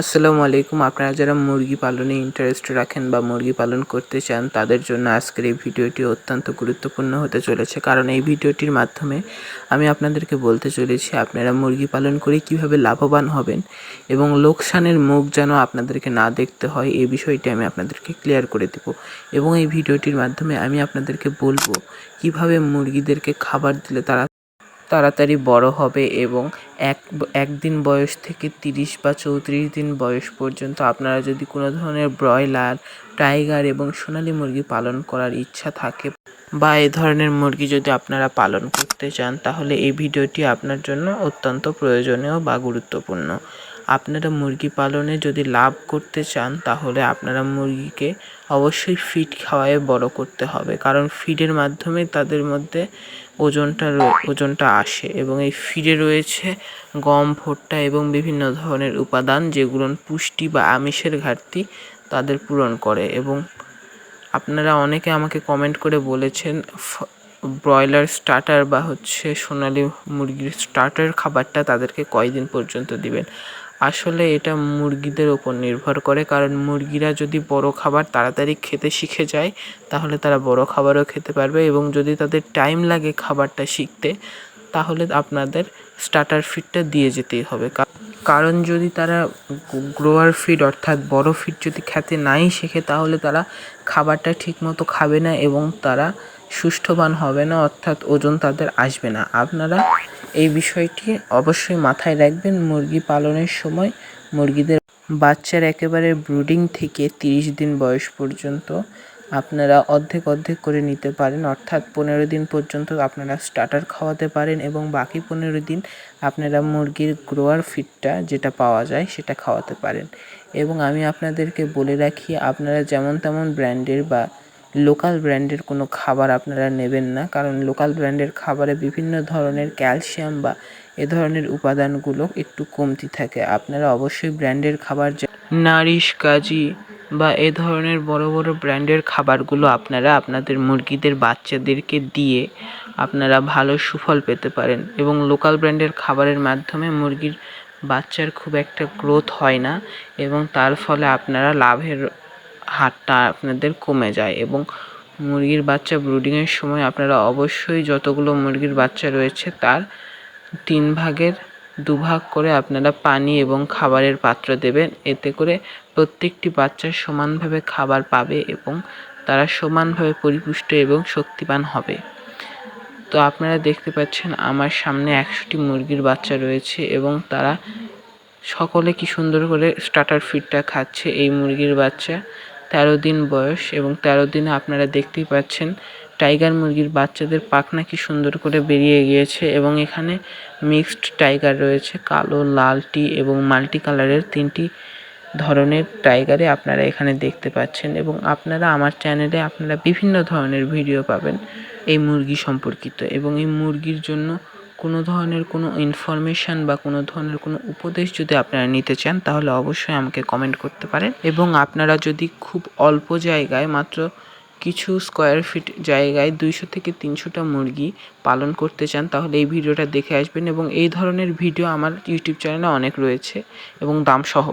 আসসালামু আলাইকুম। আপনারা যারা মুরগি পালনে ইন্টারেস্ট রাখেন বা মুরগি পালন করতে চান, তাদের জন্য আজকের এই ভিডিওটি অত্যন্ত গুরুত্বপূর্ণ হতে চলেছে। কারণ এই ভিডিওটির মাধ্যমে আমি আপনাদেরকে বলতে চলেছি, আপনারা মুরগি পালন করে কীভাবে লাভবান হবেন এবং লোকসানের মুখ যেন আপনাদেরকে না দেখতে হয়, এই বিষয়টি আমি আপনাদেরকে ক্লিয়ার করে দেব। এবং এই ভিডিওটির মাধ্যমে আমি আপনাদেরকে বলব, কীভাবে মুরগিদেরকে খাবার দিলে তারা তাড়াতাড়ি বড় হবে এবং এক, একদিন বয়স থেকে তিরিশ বা চৌত্রিশ দিন বয়স পর্যন্ত আপনারা যদি কোনো ধরনের ব্রয়লার, টাইগার এবং সোনালি মুরগি পালন করার ইচ্ছা থাকে বা এ ধরনের মুরগি যদি আপনারা পালন করতে চান, তাহলে এই ভিডিওটি আপনার জন্য অত্যন্ত প্রয়োজনীয় বা গুরুত্বপূর্ণ। আপনারা মুরগি পালনে যদি লাভ করতে চান, তাহলে আপনারা মুরগিকে অবশ্যই ফিড খাওয়ায়ে বড় করতে হবে। কারণ ফিডের মাধ্যমে তাদের মধ্যে ওজনটা ওজনটা আসে এবং এই ফিডে রয়েছে গম, ভুট্টা এবং বিভিন্ন ধরনের উপাদান যেগুলো পুষ্টি বা আমিষের ঘাটতি তাদের পূরণ করে এবং আপনারা অনেকে আমাকে কমেন্ট করে বলেছেন ব্রয়লার স্টার্টার বা হচ্ছে সোনালি মুরগির স্টার্টার খাবারটা তাদেরকে কয়দিন পর্যন্ত দিবেন? আসলে এটা মুরগিদের ওপর নির্ভর করে। কারণ মুরগিরা যদি বড় খাবার তাড়াতাড়ি খেতে শিখে যায়, তাহলে তারা বড় খাবারও খেতে পারবে এবং যদি তাদের টাইম লাগে খাবারটা শিখতে, তাহলে আপনাদের স্টার্টার ফিডটা দিয়ে যেতেই হবে। কারণ যদি তারা গ্রোয়ার ফিড অর্থাৎ বড় ফিড যদি খেতে নাই শেখে, তাহলে তারা খাবারটা ঠিকমতো খাবে না এবং তারা সুষ্ঠুবান হবে না, অর্থাৎ ওজন তাদের আসবে না। আপনারা এই বিষয়টি অবশ্যই মাথায় রাখবেন। মুরগি পালনের সময় মুরগিদের বাচ্চার একেবারে ব্রুডিং থেকে তিরিশ দিন বয়স পর্যন্ত আপনারা অর্ধেক অর্ধেক করে নিতে পারেন, অর্থাৎ পনেরো দিন পর্যন্ত আপনারা স্টার্টার খাওয়াতে পারেন এবং বাকি পনেরো দিন আপনারা মুরগির গ্রোয়ার ফিডটা যেটা পাওয়া যায় সেটা খাওয়াতে পারেন। এবং আমি আপনাদেরকে বলে রাখি, আপনারা যেমন তেমন ব্র্যান্ডের বা লোকাল ব্র্যান্ডের কোনো খাবার আপনারা নেবেন না। কারণ লোকাল ব্র্যান্ডের খাবারে বিভিন্ন ধরনের ক্যালসিয়াম বা এ ধরনের উপাদানগুলো একটু কমতি থাকে। আপনারা অবশ্যই ব্র্যান্ডের খাবার নারিশ, কাজি বা এ ধরনের বড় বড় ব্র্যান্ডের খাবারগুলো আপনারা আপনাদের মুরগিদের বাচ্চাদেরকে দিয়ে আপনারা ভালো সুফল পেতে পারেন। এবং লোকাল ব্র্যান্ডের খাবারের মাধ্যমে মুরগির বাচ্চার খুব একটা গ্রোথ হয় না। এবং তার ফলে আপনারা লাভের হারটা আপনাদের কমে যায় এবং মুরগির বাচ্চা ব্রুডিংয়ের সময় আপনারা অবশ্যই যতগুলো মুরগির বাচ্চা রয়েছে তার তিন ভাগের দুভাগ করে আপনারা পানি এবং খাবারের পাত্র দেবেন। এতে করে প্রত্যেকটি বাচ্চা সমানভাবে খাবার পাবে এবং তারা সমানভাবে পরিপুষ্ট এবং শক্তিবান হবে। তো আপনারা দেখতে পাচ্ছেন আমার সামনে একশোটি মুরগির বাচ্চা রয়েছে এবং তারা সকলে কি সুন্দর করে স্টার্টার ফিডটা খাচ্ছে এই মুরগির বাচ্চা। তেরো দিন বয়স এবং তেরো দিনে আপনারা দেখতেই পাচ্ছেন টাইগার মুরগির বাচ্চাদের পাখনা কি সুন্দর করে বেরিয়ে গিয়েছে এবং এখানে মিক্সড টাইগার রয়েছে, কালো লালটি এবং মাল্টি কালারের তিনটি ধরনের টাইগারে আপনারা এখানে দেখতে পাচ্ছেন এবং আপনারা আমার চ্যানেলে আপনারা বিভিন্ন ধরনের ভিডিও পাবেন এই মুরগি সম্পর্কিত এবং এই মুরগির জন্য কোনো ধরনের কোনো ইনফরমেশান বা কোনো ধরনের কোনো উপদেশ যদি আপনারা নিতে চান, তাহলে অবশ্যই আমাকে কমেন্ট করতে পারেন। এবং আপনারা যদি খুব অল্প জায়গায়, মাত্র কিছু স্কোয়ার ফিট জায়গায় দুইশো থেকে তিনশোটা মুরগি পালন করতে চান, তাহলে এই ভিডিওটা দেখে আসবেন। এবং এই ধরনের ভিডিও আমার ইউটিউব চ্যানেলে অনেক রয়েছে। এবং দাম সহ।